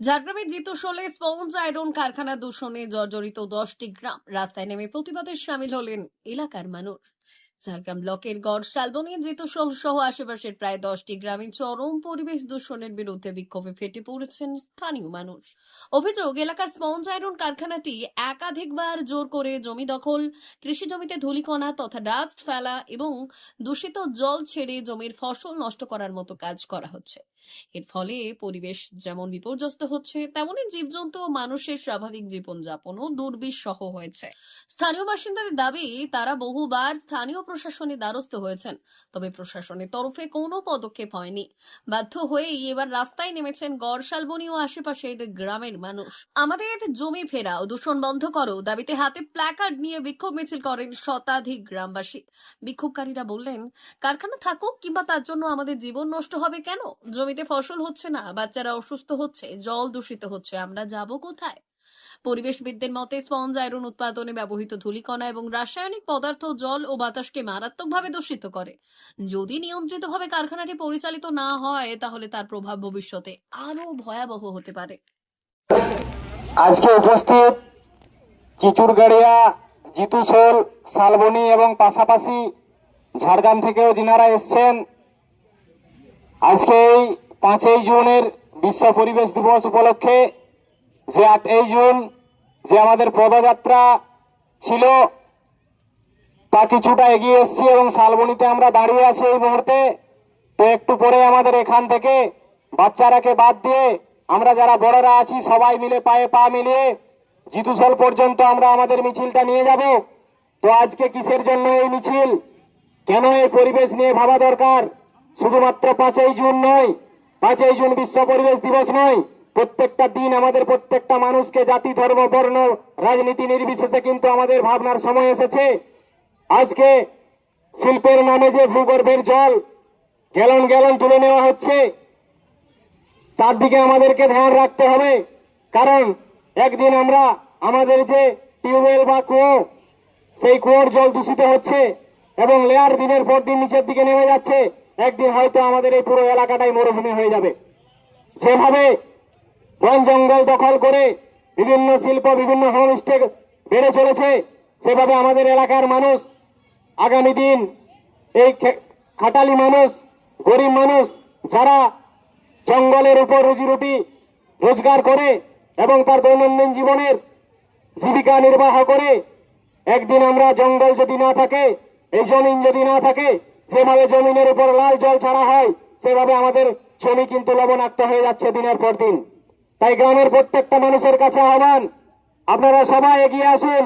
ঝাড়গ্রামের জিতুশোলে sponge, iron, কারখানা, দূষণে জর্জরিত দশটি গ্রাম। রাস্তায় নেমে প্রতিবাদে সামিল হলেন এলাকার মানুষ। ঝাড়গ্রাম ব্লকের গড় শালবনী জিতুশোল সহ আশেপাশের প্রায় দশটি গ্রামে চরম পরিবেশ দূষণের বিরুদ্ধে বিক্ষোভে ফেটে পড়েছেন স্থানীয় মানুষ। অভিযোগ, এলাকার স্পঞ্জ আয়রন কারখানাটি একাধিকবার জোর করে জমি দখল কৃষি জমিতে ধূলিকণা তথা ডাস্ট ফেলা এবং দূষিত জল ছেড়ে জমির ফসল নষ্ট করার মতো কাজ করা হচ্ছে। এর ফলে পরিবেশ যেমন বিপর্যস্ত হচ্ছে, তেমনি জীবজন্তু ও মানুষের স্বাভাবিক জীবনযাপনও দুর্বিষহ হয়েছে। স্থানীয় বাসিন্দাদের দাবি, তারা বহুবার স্থানীয় প্রশাসনের দ্বারস্থ হয়েছেন, তবে প্রশাসনের তরফে কোনো পদক্ষেপ হয়নি। বাধ্য হয়েই এবার রাস্তায় নেমেছেন গড়শালবনি ও আশেপাশের গ্রামের মানুষ। আমাদের জমি ফেরাও দূষণ বন্ধ করো দাবিতে হাতে প্ল্যাকার্ড নিয়ে বিক্ষোভ মিছিল করেন শতাধিক গ্রামবাসী। বিক্ষোভকারীরা বললেন, কারখানা থাকুক কিংবা তার জন্য আমাদের জীবন নষ্ট হবে কেন? জমিতে ফসল হচ্ছে না, বাচ্চারা অসুস্থ হচ্ছে, জল দূষিত হচ্ছে, আমরা যাব কোথায়? পরিবেশবিদদের মতে স্পঞ্জ আয়রন উৎপাদনে ব্যবহৃত ধূলিকণা এবং রাসায়নিক পদার্থ, জল ও বাতাসকে মারাত্মকভাবে দূষিত করে। যদি নিয়ন্ত্রিতভাবে কারখানাটি পরিচালিত না হয়, তাহলে তার প্রভাব ভবিষ্যতে আরও ভয়াবহ হতে পারে। আজকে উপস্থিত চিচুরগাড়িয়া জিতুসোল, শালবনি এবং পাশাপাশি ঝাড়গ্রাম থেকেও যিনারা এসছেন, আজকে এই পাঁচই জুনের বিশ্ব পরিবেশ দিবস উপলক্ষে যে আটই জুন যে আমাদের পদযাত্রা ছিল, তা কিছুটা এগিয়ে এসছি এবং শালবনিতে আমরা দাঁড়িয়ে আছি এই মুহূর্তে। তো একটু পরে আমাদের এখান থেকে বাচ্চারাকে বাদ দিয়ে আমরা যারা বড়রা আছি, সবাই মিলে পায়ে পা মিলিয়ে জিতুসল পর্যন্ত আমরা আমাদের মিছিলটা নিয়ে যাব। তো আজকে কিসের জন্য এই মিছিল? কেন এই পরিবেশ নিয়ে ভাবা দরকার? শুধুমাত্র পাঁচই জুন নয়, পাঁচই জুন বিশ্ব পরিবেশ দিবস নয়। প্রত্যেকটা দিন আমাদের প্রত্যেকটা মানুষকে জাতি, ধর্ম, বর্ণ, রাজনীতি নির্বিশেষে কিন্তু আমাদের ভাবনার সময় এসেছে। আজকে শিল্পের নামে যে ভূগর্ভের জল গ্যালন গ্যালন তুলে নেওয়া হচ্ছে, তার দিকে আমাদেরকে ধ্যান রাখতে হবে। কারণ একদিন আমরা আমাদের যে টিউবওয়েল বা কুয়ো, সেই কুয়োর জল দূষিত হচ্ছে এবং লেয়ার দিনের পর দিন নিচের দিকে নেমে যাচ্ছে। একদিন হয়তো আমাদের এই পুরো এলাকাটাই মরুভূমি হয়ে যাবে। যেভাবে বন জঙ্গল দখল করে বিভিন্ন শিল্প, বিভিন্ন হোমস্টে বেড়ে চলেছে। সেভাবে আমাদের এলাকার মানুষ, আগামী দিন এই খাটালি মানুষ, গরিব মানুষ, যারা জঙ্গলের উপর রুজি রুটি রোজগার করে এবং তার দৈনন্দিন জীবনের জীবিকা নির্বাহ করে, একদিন আমরা জঙ্গল যদি না থাকে, এই জমিন যদি না থাকে, যেভাবে জমিনের উপর লাল জল ছাড়া হয়, সেভাবে আমাদের জমি কিন্তু লবণাক্ত হয়ে যাচ্ছে দিনের পর দিন। তাই গ্রামের প্রত্যেকটা মানুষের কাছে আহ্বান, আপনারা সবাই এগিয়ে আসুন,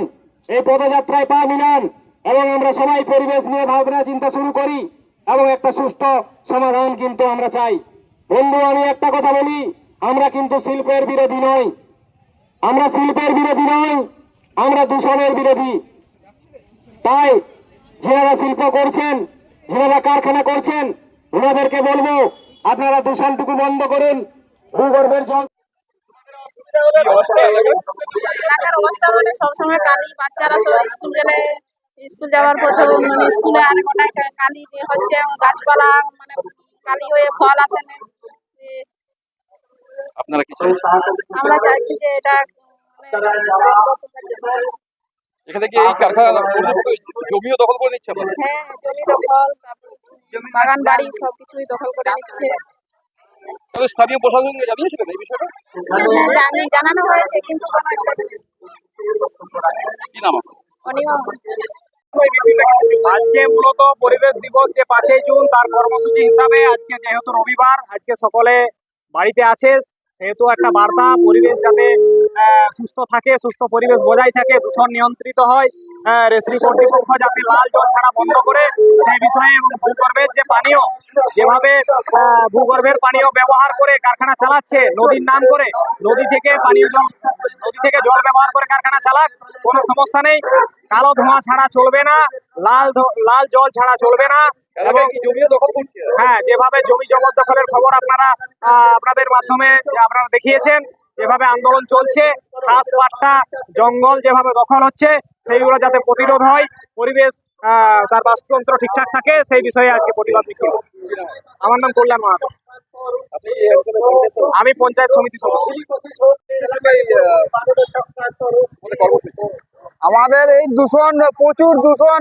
এই পদযাত্রায় পা মিলান এবং আমরা সবাই পরিবেশ নিয়ে ভাবনা চিন্তা শুরু করি এবং একটা সুষ্ঠু সমাধান কিন্তু আমরা চাই। বন্ধু, আমি একটা কথা বলি, আমরা কিন্তু শিল্পের বিরোধী নই। আমরা শিল্পের বিরোধী নই, আমরা দূষণের বিরোধী। তাই যারা শিল্প করছেন যারা কারখানা করছেন, ওনাদেরকে বলব, আপনারা দূষণটুকু বন্ধ করুন। ভূগর্ভের জল এলাকার অবস্থা মানে সবসময় কালি বাচ্চারা সব স্কুল গেলে স্কুল যাওয়ার পথে মানে স্কুলে অনেক অনেক কালি দিয়ে হচ্ছে গাছপালা মানে কালি হয়ে ফল আসে না। আপনারা কি আমরা চাইছি যে এটা এখানে কি এই কারখানা জমিও দখল করে নিচ্ছে হ্যাঁ জমি দখল বাগান বাড়ি সবকিছুই দখল করে নিচ্ছে। তবে স্থানীয় প্রশাসনকে জানিয়েছিলেন এই বিষয়টা? জানানো হয়েছে কিন্তু কোনো কি নাম আজকে মূলত পরিবেশ দিবস যে পাঁচই জুন তার কর্মসূচি হিসাবে আজকে যেহেতু রবিবার আজকে সকলে বাড়িতে আছে সেহেতু একটা বার্তা পরিবেশ যাতে সুস্থ থাকে সুস্থ পরিবেশ বজায় থাকে দূষণ নিয়ন্ত্রিত হয় আহ, রেসরি কর্তৃপক্ষ যাতে লাল জল ছাড়া বন্ধ করে সেই বিষয়ে এবং ভূগর্ভের যে পানীয় যেভাবে ভূগর্ভের পানীয় ব্যবহার করে কারখানা চালাচ্ছে নদীর নাম করে নদী থেকে পানীয় জল নদী থেকে জল ব্যবহার করে কারখানা চালাক কোনো সমস্যা নেই। কালো ধোঁয়া ছাড়া চলবে না লাল লাল জল ছাড়া চলবে না এবং হ্যাঁ যেভাবে জমি জবরদখলের খবর আপনারা আপনাদের মাধ্যমে আপনারা দেখিয়েছেন যেভাবে আন্দোলন চলছে ঘাস পাট্টা, জঙ্গল যেভাবে দখল হচ্ছে, সেইগুলো যাতে প্রতিরোধ হয়, পরিবেশ তার বাস্তুতন্ত্র ঠিকঠাক থাকে, সেই বিষয়ে আজকে প্রতিবাদ মিছিল আমার নাম কল্যাণ মাহাতো। আমি পঞ্চায়েত সমিতি আমাদের এই দূষণ, প্রচুর দূষণ,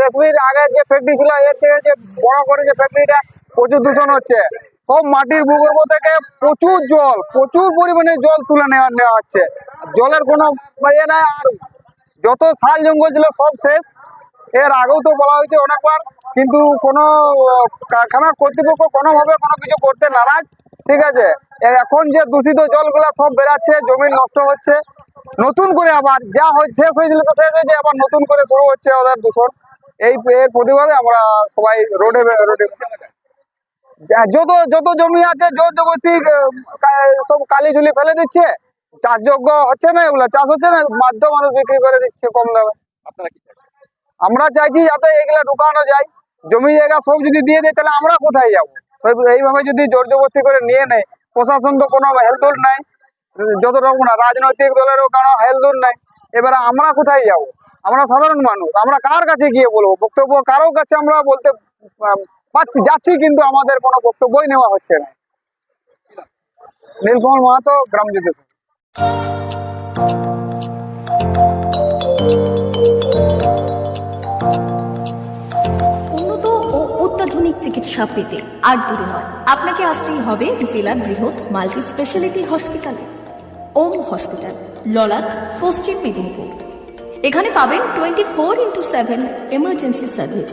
রেশমির আগে যে ফ্যাক্টরি ছিল, এর থেকে যে বড় করে যে ফ্যাক্টরিটা প্রচুর দূষণ হচ্ছে। সব মাটির ভূগর্ভ থেকে প্রচুর জল, প্রচুর পরিমাণে জল তুলে নেওয়া নেওয়া হচ্ছে। জলের কোনো ইয়ে নাই, আর যত শাল জঙ্গল ছিল সব শেষ। এর আগেও তো বলা হয়েছে অনেকবার, কিন্তু কোনো কারখানা কর্তৃপক্ষ কোনোভাবে কোনো কিছু করতে নারাজ, ঠিক আছে? এখন যে দূষিত জলগুলো সব বেরাচ্ছে জমি নষ্ট হচ্ছে, নতুন করে আবার যা হয় শেষ হয়েছিল তো শেষ হয়েছে আবার নতুন করে শুরু হচ্ছে ওদের দূষণ। এই, এর প্রতিবাদে আমরা সবাই রোডে রোডে যত যত জমি আছে জোর জবরদস্তি সব কালি ঝুলি ফেলে দিচ্ছে চাষযোগ্য হচ্ছে না এগুলো চাষ হচ্ছে না মাধ্য মানুষ বিক্রি করে দিচ্ছে কম দামে? আমরা চাইছি যাতে এগুলা ঢুকানো যায়। জমি জায়গা সব যদি দিয়ে দেয় তাহলে আমরা কোথায় যাব? এইভাবে যদি জোর জবরদস্তি করে নিয়ে নেয় প্রশাসন তো কোনো হেলদুল নাই। যত রকম না রাজনৈতিক দলেরও কোনো হেলদুল নাই। এবারে আমরা কোথায় যাব? আমরা সাধারণ মানুষ আমরা কার কাছে গিয়ে বলব? বক্তব্য কারও কাছে আমরা বলতে পাচ্ছি, যাচ্ছি কিন্তু আমাদের কোনো বক্তব্যই নেওয়া হচ্ছে না। নীলকমল মাহাতো, গ্রাম উন্নত ও অত্যাধুনিক চিকিৎসা পেতে আর দূরে নয়। আপনাকে আসতেই হবে জেলার বৃহৎ মাল্টি স্পেশালিটি হসপিটালে। ওম হসপিটাল, ললাট, পশ্চিম মেদিনীপুর। এখানে পাবেন twenty four into seven emergency service.